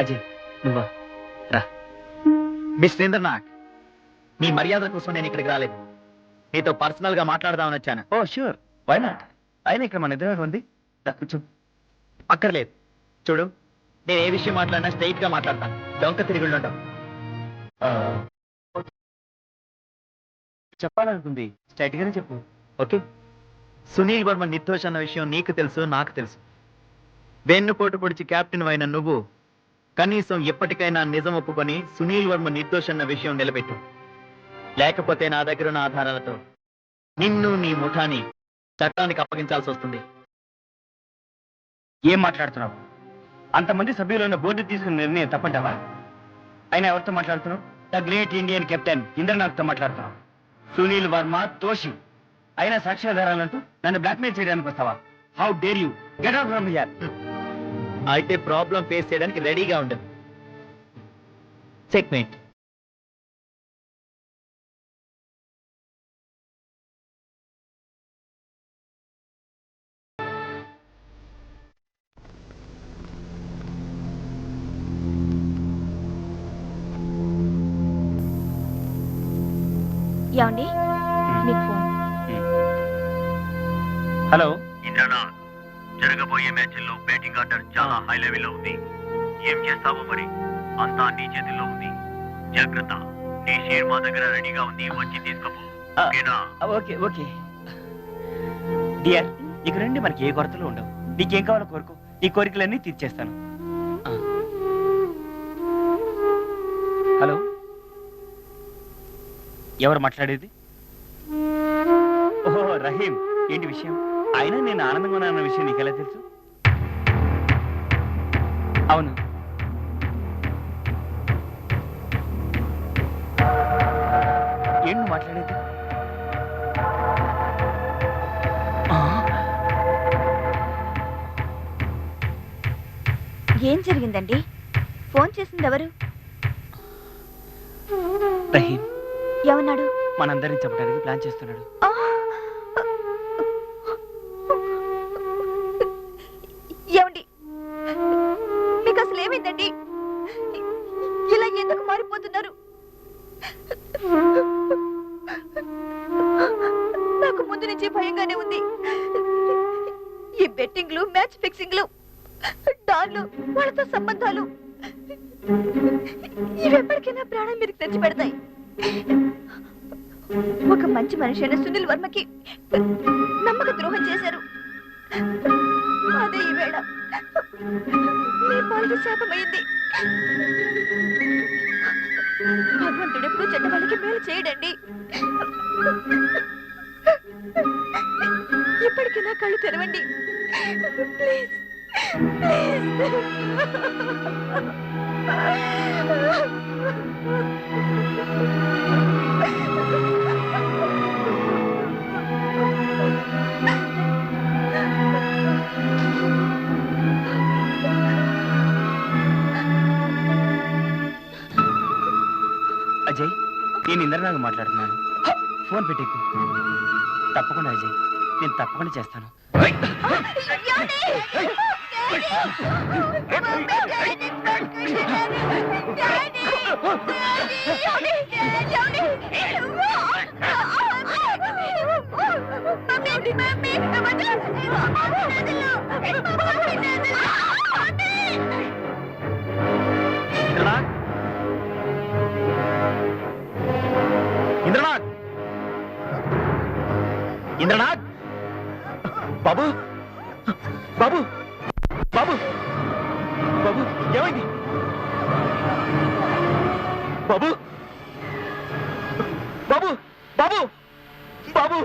అజయ్ నువ్వా రా. మిస్టర్ ఇంద్రనాథ్ మీ మర్యాద కోసం నేను ఇక్కడికి రాలేదు. మీతో పర్సనల్గా మాట్లాడదామని వచ్చాను. ఓ షూర్ వై నాట్ అయినా ఇక్కడ మన ఇద్దరు ఉంది కూర్చో. అక్కర్లేదు. చూడు నేను ఏ విషయం మాట్లాడినా స్ట్రైట్గా మాట్లాడతాను డొంక తిరుగుళ్ళు ఉండవు చెప్పాలనుకుంది. స్ట్రైట్ గానే చెప్పు. ఓకే. సునీల్ వర్మ నిర్దోష్ అన్న విషయం నీకు తెలుసు నాకు తెలుసు. వెన్నుపోటు పొడిచి కెప్టెన్ అయిన నువ్వు కనీసం ఎప్పటికైనా నిజం ఒప్పుకొని సునీల్ వర్మ నిర్దోష్ అన్న విషయం నిలబెట్టు. లేకపోతే నా దగ్గర ఉన్న ఆధారాలతో నిన్ను నీ ముఠాని చట్టానికి అప్పగించాల్సి వస్తుంది. ఏం మాట్లాడుతున్నావు? అంతమంది సభ్యులు ఉన్న బోర్డు తీసుకున్న నిర్ణయం తప్పంటావా? అయినా ఎవరితో మాట్లాడుతున్నావు? ద గ్రేట్ ఇండియన్ కెప్టెన్ ఇంద్రనాథ్తో మాట్లాడుతున్నావు. సునీల్ వర్మ తోషి. అయినా సాక్ష్యాధారాలంటూ నన్ను బ్లాక్మెయిల్ చేయడానికి వస్తావా? How dare you get out from here అయితే ప్రాబ్లం ఫేస్ చేయడానికి రెడీగా ఉండదు చెక్మేట్ ఏమండి? మీకు ఫోన్. హలో. ఇంద్రనాథ్ జరగబోయే మ్యాచ్ల్లో బ్యాటింగ్ ఆర్డర్ చాలా హై లెవెల్లో ఉంది. ఏం చేస్తావో మరి? అంతా నీ చేతుల్లో ఉంది. జాగ్రత్త. నీ షేర్ మా దగ్గర రెడీగా ఉంది. వచ్చి తీసుకోపో. ఓకేనా? Okay okay. డియర్ ఇక నుండి మనకి ఏ కొరతలు ఉండవు. నీకేం కావాలో కోరుకో. ఈ కోరికలన్నీ తీర్చేస్తాను. హలో? ఎవరు మాట్లాడేది? ఓహో రహీం. ఏంటి విషయం? అయినా నేను ఆనందంగా ఉన్నానన్న విషయం నీకు ఎలా తెలుసు? అవును. ఏంటి నువ్వు మాట్లాడేది? ఆ, ఏం జరిగిందండి? ఫోన్ చేసింది ఎవరు? రహీం. ఏమన్నాడు మనందరిని చంపడానికి ప్లాన్ చేస్తున్నాడు. మ్యాచ్ ఫిక్సింగ్లు డాన్లు వాళ్ళతో సంబంధాలు. ఇవి ఎప్పటికైనా ప్రాణం మీదకి తెచ్చి పెడతాయి ఒక మంచి మనిషి అయిన సునీల్ వర్మకి నమ్మక ద్రోహం చేశారు. అదే ఈవేళ మీ పాలిట శాపమైంది. భగవంతుడు ఎప్పుడు చెడ్డ వాళ్ళకి మేలు చేయడండి. ఇప్పటికైనా కళ్ళు తెరవండి. ప్లీజ్ అజయ్ నేను ఇంద్రనాథ్ మాట్లాడుతున్నాను. ఫోన్ పెట్టేకు తప్పకుండా అజయ్ నేను తప్పకుండా చేస్తాను. ఇంద్రనాథ్ బాబు! బాబు! బాబు! బాబు ఏమైంది? బాబు! బాబు! బాబు! బాబు!